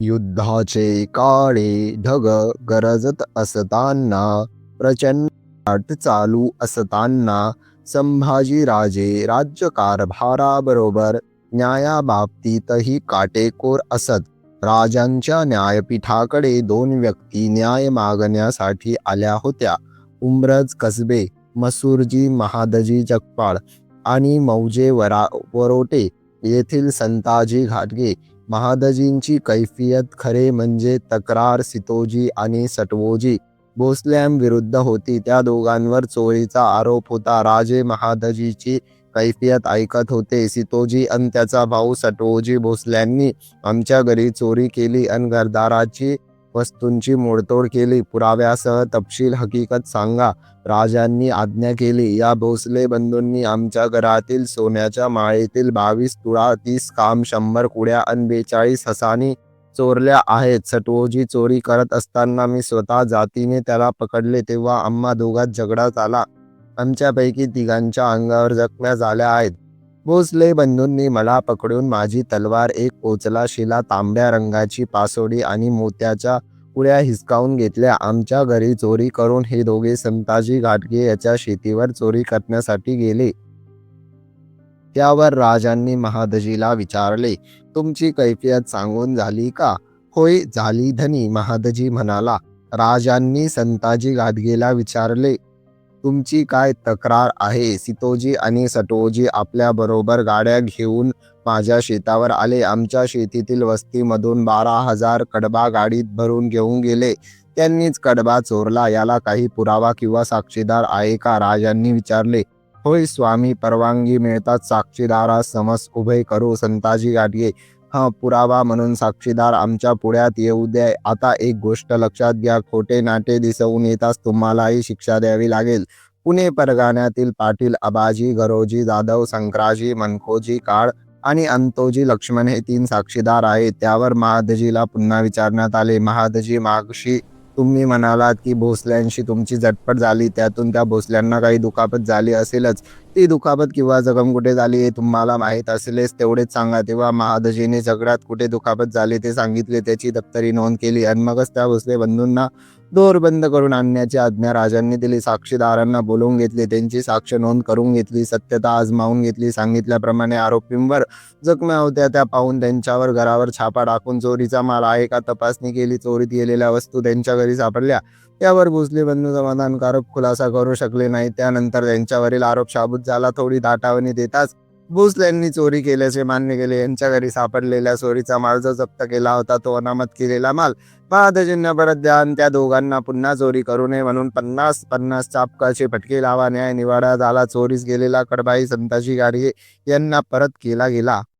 युद्धाचे काळे ढग गरजत असताना प्रचंड चालू असताना संभाजीराजे राज्यकारभाराबरोबर न्यायाबाबतीतही काटेकोर असत. राजांच्या न्यायपीठाकडे दोन व्यक्ती न्याय मागण्यासाठी आल्या होत्या. उमरज कसबे मसूरजी महादजी जगपाळ आणि मौजे वरा वरोटे येथील संताजी घाटगे महादजींची कैफियत खरे म्हणजे तक्रार सितोजी आणि सटवोजी. भोसल्यांविरुद्ध होती. त्या दोघांवर चोरीचा आरोप होता. राजे महादजीची कैफियत ऐकत होते. सितोजी अन त्याचा भाऊ सटवोजी भोसल्यांनी आमच्या घरी चोरी केली अन घरदाराची वस्तूंची मोडतोड केली. पुराव्यासह तपशील हकीकत सांगा. राजांनी आज्ञा केली. या भोसले बंधूंनी आमच्या घरातील सोन्याच्या माळेतील बावीस तुळा तीस काम शंभर कुड्या आणि बेचाळीस हसानी चोरल्या आहेत. सटवोजी चोरी करत असताना मी स्वतः जातीने त्याला पकडले तेव्हा आम्हा दोघात झगडा झाला. आमच्यापैकी तिघांच्या अंगावर जखम्या झाल्या आहेत. भोसले बंधूंनी मला पकडून माझी तलवार एक पोचला शिला तांबड्या रंगाची पासोडी आणि मोत्याच्या पुड्या हिसकावून घेतल्या. आमच्या घरी चोरी करून हे दोघे संताजी घाटगे याच्या शेतीवर चोरी करण्यासाठी गेले. त्यावर राजांनी महादजीला विचारले तुमची कैफियत सांगून झाली का? होय झाली धनी महादजी म्हणाला. राजांनी संताजी घाटगेला विचारले तुमची काय तक्रार आहे? सितोजी आणि सटोजी आपल्याबरोबर गाड्या घेऊन माझ्या शेतावर आले. आमच्या शेतीतील वस्तीमधून बारा हजार कडबा गाडीत भरून घेऊन गेले. त्यांनीच कडबा चोरला. याला काही पुरावा किंवा साक्षीदार आहे का? राजांनी विचारले. होय स्वामी परवानगी मिळताच साक्षीदारास समस उभे करू संताजी गाडगे. हा पुरावा म्हणून साक्षीदार आमच्या पुढ्यात येऊ द्या आता एक गोष्ट लक्षात घ्या खोटे नाटे दिसवून येताच तुम्हालाही शिक्षा द्यावी लागेल. पुणे परगाण्यातील पाटील अबाजी गरोजी जाधव संक्राजी मनखोजी काळ आणि अंतोजी लक्ष्मण हे तीन साक्षीदार आहेत. त्यावर महादजीला पुन्हा विचारण्यात आले. महादजी मागशी तुम्ही म्हणालात की भोसल्यांशी तुमची झटपट झाली. त्यातून त्या भोसल्यांना काही दुखापत झाली असेलच. ती दुखापत किंवा जखम कुठे झाली हे तुम्हाला माहीत असेलच तेवढेच सांगा. तेव्हा महादजीने झगडात कुठे दुखापत झाली ते सांगितले. त्याची दप्तरी नोंद केली आणि मगच त्या भोसले बंधूंना दोर बंद करून आणण्याची आज्ञा राजांनी दिली. साक्षीदारांना बोलवून घेतले. त्यांची साक्ष नोंद करून घेतली. सत्यता आजमावून घेतली. सांगितल्याप्रमाणे आरोपींवर जखम्या होत्या. त्या पाहून त्यांच्यावर घरावर छापा टाकून चोरीचा माल आहे का तपासणी केली. चोरीत गेलेल्या वस्तू त्यांच्या घरी सापडल्या. यावर भोसले बंधू समाधानकारक खुलासा करू शकले नाही. त्यानंतर त्यांच्यावरील आरोप शाबूत झाला. थोडी दाटावणी देताच भोसल्यांनी चोरी केल्याचे मान्य केले. यांच्या घरी सापडलेल्या चोरीचा माल जो जप्त केला होता. तो अनामत केलेला माल महादजींना परत द्या त्या दोघांना पुन्हा चोरी करू नये म्हणून पन्नास पन्नास चापकाचे फटके लावा. न्याय निवाडा झाला. चोरीस गेलेला कडबाई संताजी गाडगे यांना परत केला गेला.